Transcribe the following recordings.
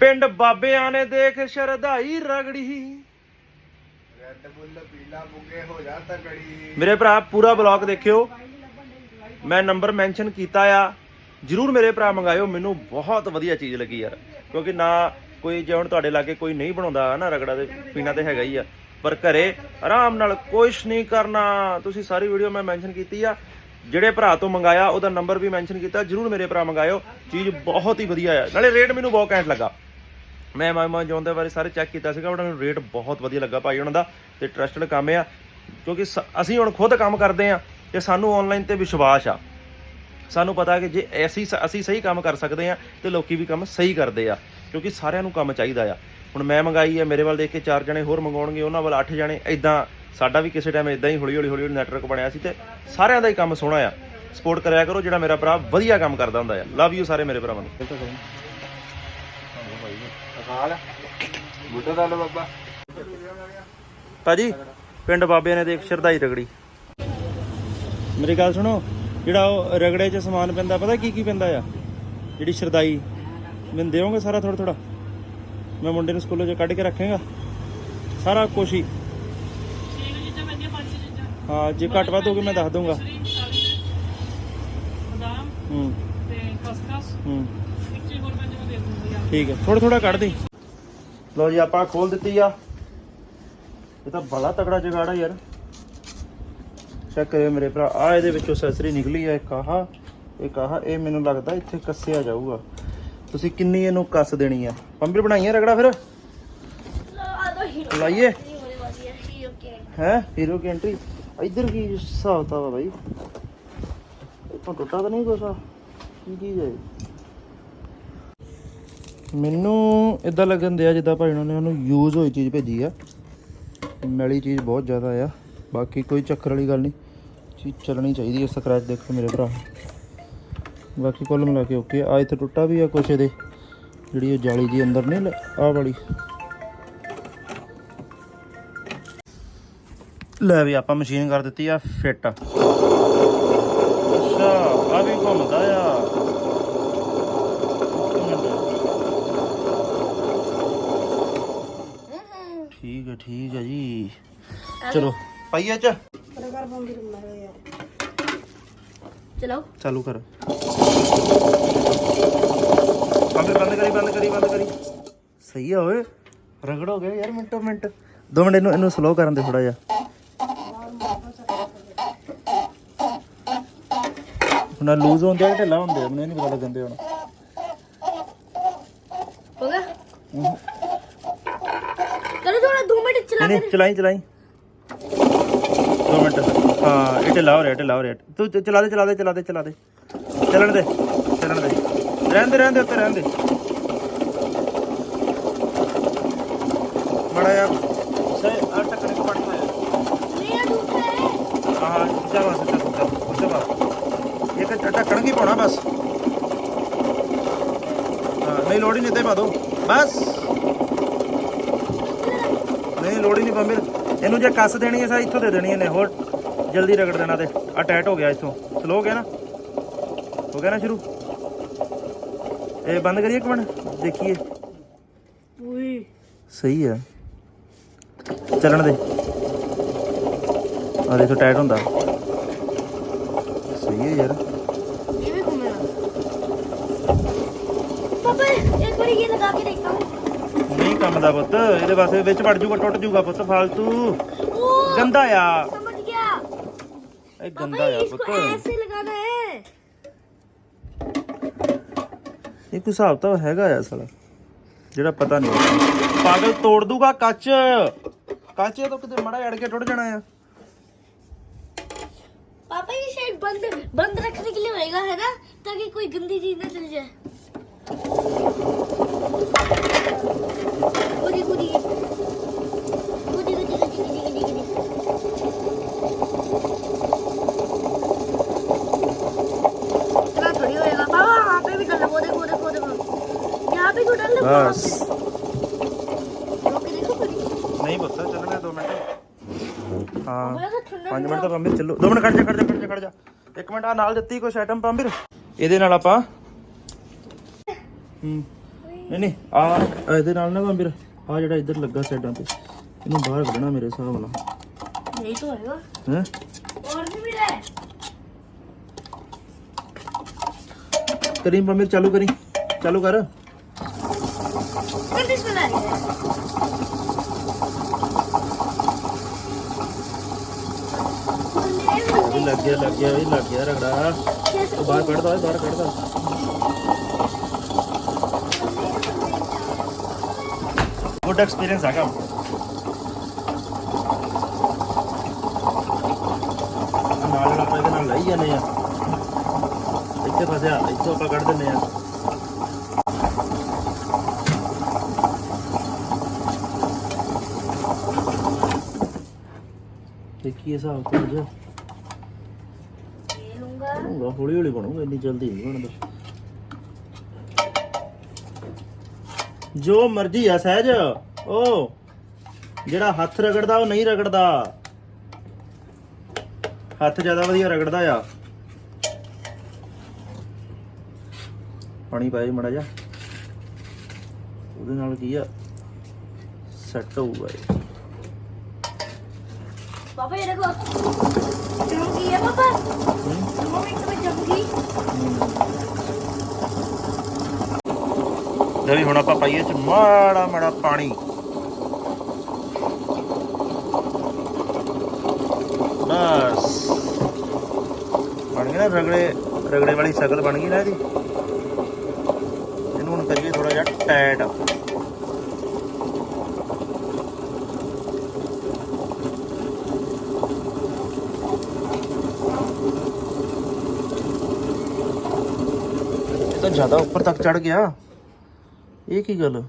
ਪਿੰਡ ਬਾਬਿਆਂ ਨੇ ਦੇਖ ਸ਼ਰਧਾਈ ਰਗੜੀ। ਰੈੱਡ ਬੁੱਲ ਪੀਲਾ ਬੁੱਗੇ ਹੋ ਜਾ ਤਕੜੀ ਮੇਰੇ ਭਰਾ ਪੂਰਾ ਬਲੌਗ ਦੇਖਿਓ। ਮੈਂ ਨੰਬਰ ਮੈਂਸ਼ਨ ਕੀਤਾ ਆ। ਜਰੂਰ ਮੇਰੇ ਭਰਾ ਮੰਗਾਇਓ। ਮੈਨੂੰ ਬਹੁਤ ਵਧੀਆ ਚੀਜ਼ ਲੱਗੀ ਯਾਰ। ਕਿਉਂਕਿ ਨਾ ਕੋਈ ਜੇ ਹੁਣ ਤੁਹਾਡੇ ਲਾਗੇ ਕੋਈ ਨਹੀਂ ਬਣਾਉਂਦਾ ਨਾ ਰਗੜਾ ਦੇ ਪੀਣਾ ਤੇ ਹੈਗਾ ਹੀ ਆ। ਪਰ ਘਰੇ ਆਰਾਮ ਨਾਲ ਕੁਛ ਨਹੀਂ ਕਰਨਾ। ਤੁਸੀਂ ਸਾਰੀ ਵੀਡੀਓ ਮੈਂ ਮੈਂਸ਼ਨ ਕੀਤੀ ਆ। ਜਿਹੜੇ ਭਰਾ ਤੋਂ ਮੰਗਾਇਆ ਉਹਦਾ ਨੰਬਰ ਵੀ ਮੈਂਸ਼ਨ ਕੀਤਾ। ਜਰੂਰ ਮੇਰੇ ਭਰਾ ਮੰਗਾਇਓ। ਚੀਜ਼ ਬਹੁਤ ਹੀ ਵਧੀਆ ਆ। ਨਾਲੇ ਰੇਟ ਮੈਨੂੰ ਬਹੁਤ ਘੈਂਟ ਲੱਗਾ। ਮੈਂ ਮਾਮਾ ਜੋਨ ਦੇ ਬਾਰੇ ਸਾਰੇ ਚੈੱਕ ਕੀਤਾ ਸੀਗਾ, ਉਹਨਾਂ ਨੂੰ ਰੇਟ ਬਹੁਤ ਵਧੀਆ ਲੱਗਾ ਭਾਈ ਉਹਨਾਂ ਦਾ ਤੇ ਟਰਸਟਡ ਕੰਮ ਆ, ਕਿਉਂਕਿ ਸ- ਅਸੀਂ ਹੁਣ ਖੁਦ ਕੰਮ ਕਰਦੇ ਆ ਤੇ ਸਾਨੂੰ ਆਨਲਾਈਨ ਤੇ ਵਿਸ਼ਵਾਸ ਆ। ਸਾਨੂੰ ਪਤਾ ਕਿ ਜੇ ਅਸੀਂ ਅਸੀਂ ਸਹੀ ਕੰਮ ਕਰ ਸਕਦੇ ਆ ਤੇ ਲੋਕੀ ਵੀ ਕੰਮ ਸਹੀ ਕਰਦੇ ਆ, ਕਿਉਂਕਿ ਸਾਰਿਆਂ ਨੂੰ ਕੰਮ ਚਾਹੀਦਾ ਆ। ਹੁਣ ਮੈਂ ਮੰਗਾਈ ਆ, ਮੇਰੇ ਵੱਲ ਦੇਖ ਕੇ ਚਾਰ ਜਣੇ ਹੋਰ ਮੰਗਾਉਣਗੇ, ਉਹਨਾਂ ਵੱਲ ਅੱਠ ਜਣੇ ਇਦਾਂ ਸਾਡਾ ਵੀ ਕਿਸੇ ਟਾਈਮ ਇਦਾਂ ਹੀ ਹੌਲੀ ਹੌਲੀ ਹੌਲੀ ਨੈਟਵਰਕ ਬਣਿਆ ਸੀ ਤੇ ਸਾਰਿਆਂ ਦਾ ਹੀ ਕੰਮ ਸੋਹਣਾ ਆ। ਸਪੋਰਟ ਕਰਿਆ ਕਰੋ, ਜਿਹੜਾ ਮੇਰਾ ਭਰਾ ਵਧੀਆ ਕੰਮ ਕਰਦਾ ਹੁੰਦਾ ਆ। ਲਵ ਯੂ ਸਾਰੇ ਮੇਰੇ ਭਰਾਵਾਂ ਨੂੰ। ਅਕਾਲ ਬੁੱਢਾ ਦਾ ਲੋ ਬਾਬਾ। ਭਾਜੀ ਪਿੰਡ ਬਾਬਿਆਂ ਨੇ ਦੇਖ ਸ਼ਰਧਾਈ ਰਗੜੀ। ਮੇਰੀ ਗੱਲ ਸੁਣੋ ਜਿਹੜਾ ਉਹ ਰਗੜੇ 'ਚ ਸਮਾਨ ਪੈਂਦਾ ਪਤਾ ਕੀ ਕੀ ਪੈਂਦਾ ਆ? ਜਿਹੜੀ ਸ਼ਰਧਾਈ। ਮੈਨੂੰ ਦਿਓਗੇ ਸਾਰਾ ਥੋੜਾ ਥੋੜਾ ਮੈਂ ਮੁੰਡੇ ਨੂੰ ਸਕੂਲੋਂ 'ਚ ਕੱਢ ਕੇ ਰੱਖਾਂਗਾ। ਸਾਰਾ ਕੁਝ ਹੀ। ਹਾਂ ਜੇ ਘੱਟ ਵੱਧ ਹੋਗੇ ਮੈਂ ਦੱਸ ਦੂੰਗਾ ਬਦਾਮ ਹੂੰ। ਤੇ ਖਸਖਸ ਹੂੰ ਇੱਕ ਚੀਜ਼ ਹੋਰ ਮੈਂ ਜਿਵੇਂ ਦੇ ਦੂੰਗੀ ਆ ਠੀਕ ਹੈ ਥੋੜਾ ਥੋੜਾ ਕੱਢ ਦੇ। ਲਓ ਜੀ, ਆਪਾਂ ਖੋਲ ਦਿੱਤੀ ਆ। ਇਹ ਤਾਂ ਬੜਾ ਤਕੜਾ ਜਗਾੜ ਯਾਰ। ਚੈੱਕ ਕਰਿਓ ਮੇਰੇ ਭਰਾ। ਆ, ਇਹਦੇ ਵਿੱਚੋਂ ਸੈਸਰੀ ਨਿਕਲੀ ਆ, ਇੱਕ ਆਹ ਇੱਕ ਆਹ। ਇਹ ਮੈਨੂੰ ਲੱਗਦਾ ਇੱਥੇ ਕੱਸਿਆ ਜਾਊਗਾ। ਤੁਸੀਂ ਕਿੰਨੀ ਇਹਨੂੰ ਕੱਸ ਦੇਣੀ ਆ? ਪੰਬੀ ਬਣਾਈਆਂ ਰਗੜਾ ਫਿਰ? ਲਾਈਏ। ਹੈ? ਹੀਰੋ ਕੀ ਐਂਟਰੀ ਇੱਧਰ ਕੀ ਹਿਸਾਬ ਤਾ ਵਾ ਬਾਈ? ਇੱਥੋਂ ਟੁੱਟਾ ਤਾਂ ਨਹੀਂ ਕੁਛ ਕੀ ਚੀਜ਼ ਹੈ ਮੈਨੂੰ ਇਦਾਂ ਲੱਗਣ ਦਿਆ ਜਿੱਦਾਂ ਭਾਈ ਉਹਨਾਂ ਨੇ ਉਹਨੂੰ ਯੂਜ਼ ਹੋਈ ਚੀਜ਼ ਭੇਜੀ ਆ। ਮੈਲੀ ਚੀਜ਼ ਬਹੁਤ ਜ਼ਿਆਦਾ ਆ। ਬਾਕੀ ਕੋਈ ਚੱਕਰ ਵਾਲੀ ਗੱਲ ਨਹੀਂ। ਚੀਜ਼ ਚੱਲਣੀ ਚਾਹੀਦੀ ਹੈ ਸਕ੍ਰੈਚ ਦੇਖੋ ਮੇਰੇ ਭਰਾ। ਬਾਕੀ ਕੁੱਲ ਮਿਲਾ ਕੇ ਓਕੇ ਆ। ਇੱਥੇ ਟੁੱਟਾ ਵੀ ਆ ਕੁਛ ਇਹਦੇ। ਜਿਹੜੀ ਉਹ ਜਾਲੀ ਜੀ ਅੰਦਰ ਨਹੀਂ ਆ ਵਾਲੀ। ਲੈ ਵੀ ਆਪਾਂ ਮਸ਼ੀਨ ਕਰ ਦਿੱਤੀ ਆ ਫਿੱਟ ਅੱਛਾ ਆ ਵੀ ਘੁੰਮਦਾ ਆ ਇੱਕ ਮਿੰਟ। ਠੀਕ ਹੈ ਜੀ। ਚਲੋ ਪਾਈਏ ਚ ਚਲੋ। ਚਾਲੂ ਕਰ। ਬੰਦ ਬੰਦ ਕਰੀ ਬੰਦ ਕਰੀ ਬੰਦ ਕਰੀ। ਸਹੀ ਆ ਓਏ। ਰਗੜ ਹੋ ਗਿਆ ਯਾਰ ਮਿੰਟੋ ਮਿੰਟ। ਦੋ ਮਿੰਟ ਇਹਨੂੰ ਇਹਨੂੰ ਸਲੋ ਕਰਨ ਦੇ ਥੋੜਾ ਜਿਹਾ। ਹੁਣ ਲੂਜ਼ ਹੁੰਦੇ ਆ ਕਿ ਢਿੱਲਾ ਹੁੰਦੇ ਆ? ਮੈਨੂੰ ਇਹ ਨਹੀਂ ਪਤਾ ਲੱਗਣ ਦੇ ਹੁਣ। ਹੋ ਗਿਆ? ਚਲੋ ਥੋੜਾ 2 ਮਿੰਟ ਚਲਾ ਨਹੀਂ ਨਹੀਂ ਚਲਾਈ ਚਲਾਈ। ਦੋ ਮਿੰਟ। ਹਾਂ ਇਹ ਢਿੱਲਾ ਹੋ ਰਿਹਾ ਢਿੱਲਾ ਹੋ ਰਿਹਾ ਤੂੰ ਚ- ਚਲਾ ਦੇ ਚਲਾ ਦੇ ਚਲਾ ਦੇ ਚਲਾ ਦੇ। ਚੱਲਣ ਦੇ ਚੱਲਣ ਦੇ। ਰਹਿਣ ਦੇ ਰਹਿਣ ਦੇ ਉੱਤੇ ਰਹਿਣ ਦੇ। ਮੜਾ ਯਾਰ ਸੇ ਆ ਟੱਕਰ ਕੋ ਪੜਨਾ ਹੈ ਮੇਰਾ ਦੂਸਰਾ ਹੈ। ਆਹ ਜਾ ਬਸ ਚੱਲ ਚੱਲ ਜਾ ਬਸ। ਇੱਕ ਟ- ਢੱਕਣ ਕੀ ਪਾਉਣਾ ਬਸ? ਹਾਂ ਨਹੀਂ ਲੋੜ ਹੀ ਨਹੀਂ ਤੇ ਪਾ ਦੋ। ਬਸ। ਨਹੀਂ ਲੋੜ ਹੀ ਨਹੀਂ ਪੰਮੇ ਇਹਨੂੰ ਜੇ ਕੱਸ ਦੇਣੀ ਹੈ ਸਾ ਇੱਥੋਂ ਦੇ ਦੇਣੀ ਇਹਨੇ। ਹੋਰ ਜਲਦੀ ਰਗੜ ਦੇਣਾ ਤੇ। ਆ ਟਾਈਟ ਹੋ ਗਿਆ ਇੱਥੋਂ। ਸਲੋ ਹੋ ਗਿਆ ਨਾ? ਹੋ ਗਿਆ ਨਾ ਸ਼ੁਰੂ? ਇਹ ਬੰਦ ਕਰੀਏ ਇੱਕ ਮਿੰਟ? ਦੇਖੀਏ। ਉਈ ਸਹੀ ਹੈ। ਚੱਲਣ ਦੇ। ਆ ਦੇਖੋ ਟਾਈਟ ਹੁੰਦਾ। ਸਹੀ ਹੈ ਯਾਰ। ਇਹ ਵੀ ਘੁੰਮੇਗਾ ਪਾਪਾ ਇੱਕ ਵਾਰ ਇਹ ਲਗਾ ਕੇ ਦੇਖਤਾ ਹੂੰ ਨਹੀਂ ਕੰਮ ਦਾ ਪੁੱਤ ਇਹਦੇ ਵਾਸਤੇ ਵਿੱਚ ਵੜ ਜੂਗਾ ਟੁੱਟ ਜੂਗਾ ਪੁੱਤ ਫਾਲਤੂ ਉਹ ਗੰਦਾ ਆ समझ गया ਇਹ पापा ਗੰਦਾ ਆ इसको ਪੁੱਤ ऐसे लगाना है ਇਹ ਕੋਈ ਹਿਸਾਬ ਤਾਂ ਹੈਗਾ ਆ ਸਾਲਾ ਜਿਹੜਾ ਪਤਾ ਨਹੀਂ ਪਾਗਲ ਤੋੜ ਦੂਗਾ ਕੱਚ ਕੱਚ ਇਹ ਤਾਂ ਕਿਤੇ ਮੜਾ ਅੜ ਕੇ ਟੁੱਟ ਜਾਣਾ ਆ पापा ये शायद बंद बंद रखने के लिए होएगा है ना ताकि कोई गंदी चीज ना चल जाए गुदी गुदी गुदी गुदी गुदी गुदी गुदी गुदी इतना थोड़ी होएगा पापा वहाँ पे भी डाल वो देखो वो देखो वो देखो यहाँ पे क्यों डाल रहे हो? ਬਸ रोक के देखो थोड़ी ਨਹੀਂ ਪੁੱਤ ਚੱਲਣੇ 2 ਮਿੰਟ ਹਾਂ मैं तो ठंडा 5 ਮਿੰਟ ਤਾਂ ਪੰਬੀਰ ਚੱਲੋ 2 ਮਿੰਟ ਖੜ ਜਾ ਖੜ ਜਾ ਖੜ ਜਾ ਖੜ ਜਾ ਇੱਕ ਮਿੰਟ ਆ ਨਾਲ ਦਿੱਤੀ ਕੁਛ ਆਈਟਮ ਪੰਬੀਰ ਇਹਦੇ ਨਾਲ ਆਪਾਂ ਹੂੰ Uy, ਨਹੀਂ ਨਹੀਂ ਆ ਇਹਦੇ ਨਾਲ ਨਾ ਵੀਰ ਆ ਜਿਹੜਾ ਇੱਧਰ ਲੱਗਾ ਸਾਈਡਾਂ ਤੇ ਇਹਨੂੰ ਬਾਹਰ ਕੱਢਣਾ ਮੇਰੇ ਹਿਸਾਬ ਨਾਲ ਨਹੀਂ तो होएगा ਹੈ और भी मिला है ਕਰੀ ਪੰਮੀਰ ਚਾਲੂ ਕਰੀ ਚਾਲੂ ਕਰ किस मिला है ਇਹ ਲੱਗ ਗਿਆ ਲੱਗ ਗਿਆ ਇਹ ਲੱਗ ਗਿਆ ਰਗੜਾ ਉਹ ਬਾਹਰ ਕੱਢਦਾ ਓਏ ਬਾਹਰ ਕੱਢਦਾ ਗੁੱਡ ਐਕਸਪੀਰੀਅੰਸ ਹੈਗਾ ਨਾਲ ਨਾਲ ਆਪਾਂ ਇਹਦੇ ਨਾਲ ਲਈ ਜਾਂਦੇ ਆ ਇੱਥੇ ਫਸਿਆ ਇੱਥੋਂ ਆਪਾਂ ਕੱਢ ਦਿੰਦੇ ਆ ਦੇਖੀਏ ਹਿਸਾਬ ਕੁਝ ਲੈ ਲੂੰਗਾ। ਹੌਲੀ ਹੌਲੀ ਬਣੂਗਾ ਇੰਨੀ ਜਲਦੀ ਨਹੀਂ ਬਣਦਾ। ਜੋ ਮਰਜ਼ੀ ਆ ਸਹਿਜ। ਉਹ ਜਿਹੜਾ ਹੱਥ ਰਗੜਦਾ ਉਹ ਨਹੀਂ ਰਗੜਦਾ। ਹੱਥ ਜ਼ਿਆਦਾ ਵਧੀਆ ਰਗੜਦਾ ਆ। ਪਾਣੀ ਪਾਏ ਮੜਾ ਜਾ ਉਹਦੇ ਨਾਲ ਕੀ ਆ? ਸੈੱਟ ਹੋਊਗਾ ਇਹ। ਪਾਪਾ ਇਹ ਦੇਖੋ। ਕੀ ਹੈ ਪਾਪਾ? ਲੈ ਵੀ ਹੁਣ ਆਪਾਂ ਪਾਈਏ ਚ ਮਾੜਾ ਮਾੜਾ ਪਾਣੀ। ਬਸ। ਬਣ ਗਈ ਨਾ ਰਗੜੇ ਰਗੜੇ ਵਾਲੀ ਸ਼ਕਲ ਬਣ ਗਈ ਨਾ ਇਹਦੀ। ਇਹਨੂੰ ਹੁਣ ਕਰੀਏ ਥੋੜਾ ਜਿਹਾ ਟਾਈਟ ਤਾਂ ਜ਼ਿਆਦਾ ਉੱਪਰ ਤੱਕ ਚੜ ਗਿਆ। ਇਹ ਕੀ ਗੱਲ?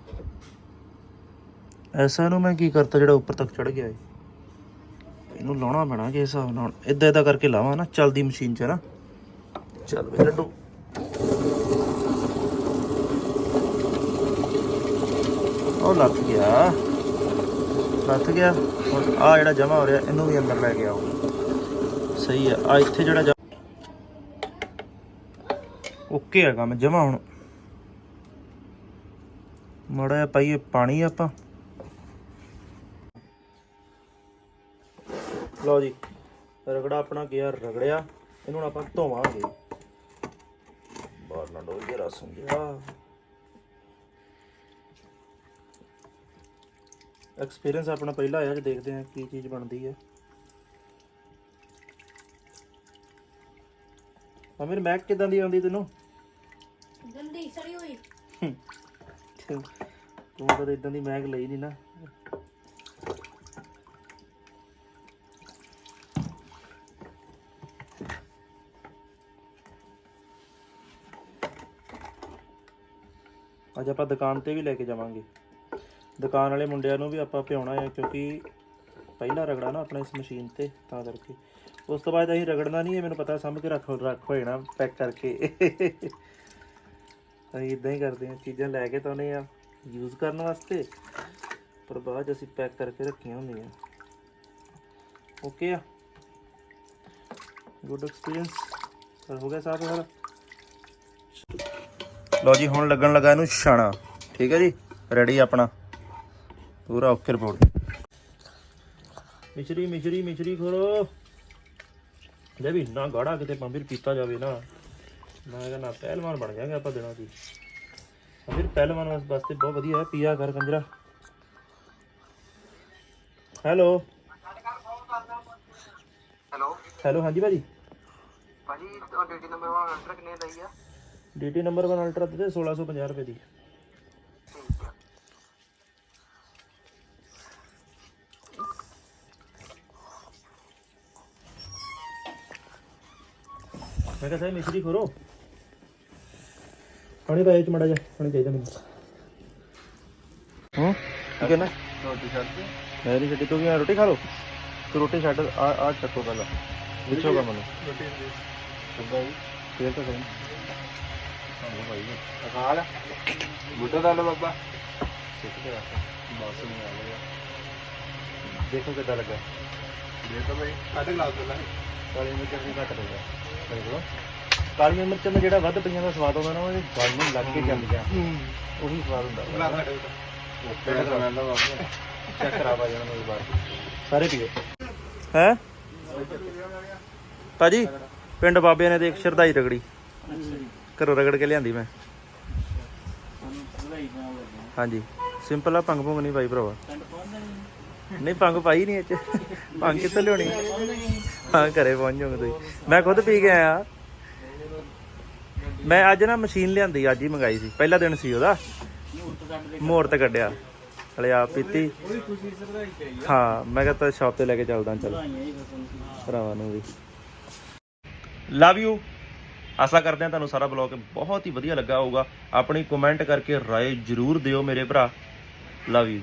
ਐਸਾ ਨੂੰ ਮੈਂ ਕੀ ਕਰਤਾ ਜਿਹੜਾ ਉੱਪਰ ਤੱਕ ਚੜ ਗਿਆ ਏ? ਇਹਨੂੰ ਲਾਉਣਾ ਪੈਣਾ ਕਿ ਹਿਸਾਬ ਨਾਲ। ਇਦਾਂ ਇਦਾਂ ਕਰਕੇ ਲਾਵਾਂ ਨਾ, ਚੱਲਦੀ ਮਸ਼ੀਨ 'ਚ ਨਾ। ਚੱਲ ਵੇ ਲੱਡੂ। ਉਹ ਲੱਗ ਗਿਆ। ਲੱਥ ਗਿਆ। ਹੁਣ ਆ ਜਿਹੜਾ ਜਮਾ ਹੋ ਰਿਹਾ, ਇਹਨੂੰ ਵੀ ਅੰਦਰ ਲੈ ਕੇ ਆਓ। ਸਹੀ ਆ ਆ ਇੱਥੇ ਜਿਹੜਾ ਓਕੇ ਹੈਗਾ ਮੈਂ ਜਮਾ ਹੁਣ। ਮੜਾ ਜਿਹਾ ਪਾਈਏ ਪਾਣੀ ਆਪਾਂ। ਲਓ ਜੀ ਰਗੜਾ ਆਪਣਾ ਗਿਆ ਰਗੜਿਆ। ਇਹਨੂੰ ਆਪਾਂ ਧੋਵਾਂਗੇ। ਬਾਹਰ ਨਾ ਡੋਲ ਕੇ ਰਸ ਹੁੰਦਿਆ ਐਕਸਪੀਰੀਅੰਸ ਆਪਣਾ ਪਹਿਲਾ ਆਇਆ ਜੇ ਦੇਖਦੇ ਹਾਂ ਕੀ ਚੀਜ਼ ਬਣਦੀ ਹੈ। ਅਮੀਰ ਮੈਕ ਕਿਦਾਂ ਦੀ ਆਉਂਦੀ ਤੈਨੂੰ? ਤੂੰ ਤਾਂ ਇਦਾਂ ਦੀ ਮੈਗ ਲਈ ਨਹੀਂ ਨਾ। ਅੱਜ ਆਪਾਂ ਦੁਕਾਨ ਤੇ ਵੀ ਲੈ ਕੇ ਜਾਵਾਂਗੇ। ਦੁਕਾਨ ਵਾਲੇ ਮੁੰਡਿਆਂ ਨੂੰ ਵੀ ਆਪਾਂ ਪਿਆਉਣਾ ਹੈ ਕਿਉਂਕਿ ਪਹਿਲਾ ਰਗੜਾ ਨਾ ਆਪਣਾ ਇਸ ਮਸ਼ੀਨ ਤੇ, ਤਾਂ ਕਰਕੇ। ਉਸ ਤੋਂ ਬਾਅਦ ਅਸੀਂ ਰਗੜਨਾ ਨਹੀਂ ਹੈ, ਮੈਨੂੰ ਪਤਾ, ਸਮਝ ਕੇ ਰੱਖ ਰੱਖ ਹੋ ਜਾਣਾ ਪੈਕ ਕਰਕੇ। ਅਸੀਂ ਇਦਾਂ ਹੀ ਕਰਦੇ ਹਾਂ, ਚੀਜ਼ਾਂ ਲੈ ਕੇ ਤਾਂ ਆਉਂਦੇ ਆ ਯੂਜ਼ ਕਰਨ ਵਾਸਤੇ, ਪਰ ਬਾਅਦ 'ਚ ਅਸੀਂ ਪੈਕ ਕਰਕੇ ਰੱਖੀਆਂ ਹੁੰਦੀਆਂ। ਓਕੇ ਆ? ਗੁੱਡ ਐਕਸਪੀਰੀਅੰਸ ਸਰ, ਹੋ ਗਿਆ ਸਾਫ਼ ਸਰ? ਲਓ ਜੀ, ਹੁਣ ਲੱਗਣ ਲੱਗਾ ਇਹਨੂੰ ਛਾਣਾ। ਠੀਕ ਹੈ ਜੀ? ਰੈਡੀ ਆਪਣਾ। ਪੂਰਾ ਓਕੇ ਰਿਪੋਰਟ। ਮਿਸ਼ਰੀ ਮਿਸ਼ਰੀ ਮਿਸ਼ਰੀ ਖੋਲੋ। ਜੇ ਵੀ, ਨਾ ਗਾੜਾ ਕਿਤੇ ਪੰਬੀਰ ਪੀਤਾ ਜਾਵੇ ਨਾ। ਮੈਂ ਕਹਿੰਦਾ ਪਹਿਲਵਾਨ ਬਣ ਜਾਾਂਗੇ ਆਪਾਂ ਦਿਨਾਂ ਦੀ। ਫਿਰ ਪਹਿਲਵਾਨ ਵਾਸ- ਵਾਸਤੇ ਬਹੁਤ ਵਧੀਆ ਹੈ ਪੀਆ ਕਰ ਕੰਜਰਾ। ਹੈਲੋ। ਹੈਲੋ। ਹੈਲੋ ਹਾਂਜੀ ਭਾਜੀ। ਭਾਜੀ ਤੁਹਾਡੇ ਡੀ ਨੰਬਰ 1 ਅੰਟਰ ਕਿੰਨੇ ਲਈ ਆ? ਡੀਟੀ ਨੰਬਰ 1 ਅਲਟਰਾ ਦੇ 1650 ਰੁਪਏ ਦੀ। ਮੈਂ ਕਿਹਾ ਸਾਈ ਮਿਸ਼ਰੀ ਖੋਰੋ ਪਾਣੀ ਪਾਇਆ ਚ ਮੜਾ ਜਾ ਪਾਣੀ ਚਾਹੀਦਾ ਮੈਨੂੰ। ਹਾਂ? ਕੀ ਕਹਿਣਾ ਰੋਟੀ ਛੱਡ ਦੇ। ਮੈਂ ਨਹੀਂ ਛੱਡੀ ਤੂੰ ਵੀ ਆ ਰੋਟੀ ਖਾ ਲੋ ਤੂੰ ਰੋਟੀ ਛੱਡ ਆ ਆ ਚੱਕੋ ਪਹਿਲਾਂ। ਪੁੱਛੋਗਾ ਮੈਨੂੰ ਰੋਟੀ ਦੇ ਚੰਗਾ ਜੀ। ਫੇਰ ਤਾਂ ਸਹੀ। ਅਕਾਲ ਬੁੱਢਾ ਦਾ ਲੋ ਬਾਬਾ। ਬਸ ਨਹੀਂ ਆ ਗਿਆ ਦੇਖੋ ਕਿੱਦਾਂ ਲੱਗਾ। ਦੇ ਤਾਂ ਭਾਈ ਸਾਡੇ ਗਲਾਸ ਦੇ ਲੈ। ਕਾਲੀ ਮਿਰਚ ਵੀ ਘੱਟ ਦੇਗਾ ਦੇਖ ਲਓ ਕਾਲੀਆਂ ਮਿਰਚਾਂ ਦਾ ਜਿਹੜਾ ਵੱਧ ਪਈਆਂ ਦਾ ਸਵਾਦ ਆਉਂਦਾ ਨਾ ਉਹਦੇ ਗਲ ਨੂੰ ਲੱਗ ਕੇ ਜੰਮ ਗਿਆ। ਉਹੀ ਸਵਾਦ ਹੁੰਦਾ। ਵਾ। ਚੈੱਕ ਕਰਾ ਪਾ ਜਾਣਾ ਮੇਰੇ ਬਾਅਦ ਸਾਰੇ ਪੀਓ। ਹੈ? ਭਾਜੀ ਪਿੰਡ ਬਾਬਿਆਂ ਨੇ ਦੇਖ ਸ਼ਰਦਾਈ ਰਗੜੀ। ਘਰੋਂ ਰਗੜ ਕੇ ਲਿਆਂਦੀ ਮੈਂ। ਹਾਂਜੀ। ਸਿੰਪਲ ਆ ਭੰਗ ਭੁੰਗ ਨਹੀਂ ਪਾਈ ਭਰਾਵਾ। ਨਹੀਂ ਭੰਗ ਪਾਈ ਨਹੀਂ ਇਹ ਚ। ਭੰਗ ਕਿੱਥੇ ਲਿਆਉਣੀ? ਹਾਂ ਘਰੇ ਪਹੁੰਚ ਜਾਓਗੇ ਤੁਸੀਂ। ਮੈਂ ਖੁਦ ਪੀ ਕੇ ਆਇਆ। ਮੈਂ ਅੱਜ ਨਾ ਮਸ਼ੀਨ ਲਿਆਂਦੀ, ਅੱਜ ਹੀ ਮੰਗਾਈ ਸੀ। ਪਹਿਲਾ ਦਿਨ ਸੀ ਉਹਦਾ। ਮੋੜ ਤੇ ਕੱਢਿਆ। ਹਲੇ ਆਪ ਪੀਤੀ। ਹਾਂ, ਮੈਂ ਕਿਹਾ ਤਾਂ ਸ਼ਾਪ ਤੇ ਲੈ ਕੇ ਚੱਲਦਾ, ਚੱਲ। ਭਰਾਵਾਂ ਨੂੰ ਵੀ। ਲਵ ਯੂ ਆਸਾ ਕਰਦੇ ਹਾਂ ਤੁਹਾਨੂੰ ਸਾਰਾ ਬਲੌਗ ਬਹੁਤ ਹੀ ਵਧੀਆ ਲੱਗਾ ਹੋਊਗਾ। ਆਪਣੀ ਕਮੈਂਟ ਕਰਕੇ ਰਾਏ ਜਰੂਰ ਦਿਓ ਮੇਰੇ ਭਰਾ। Love you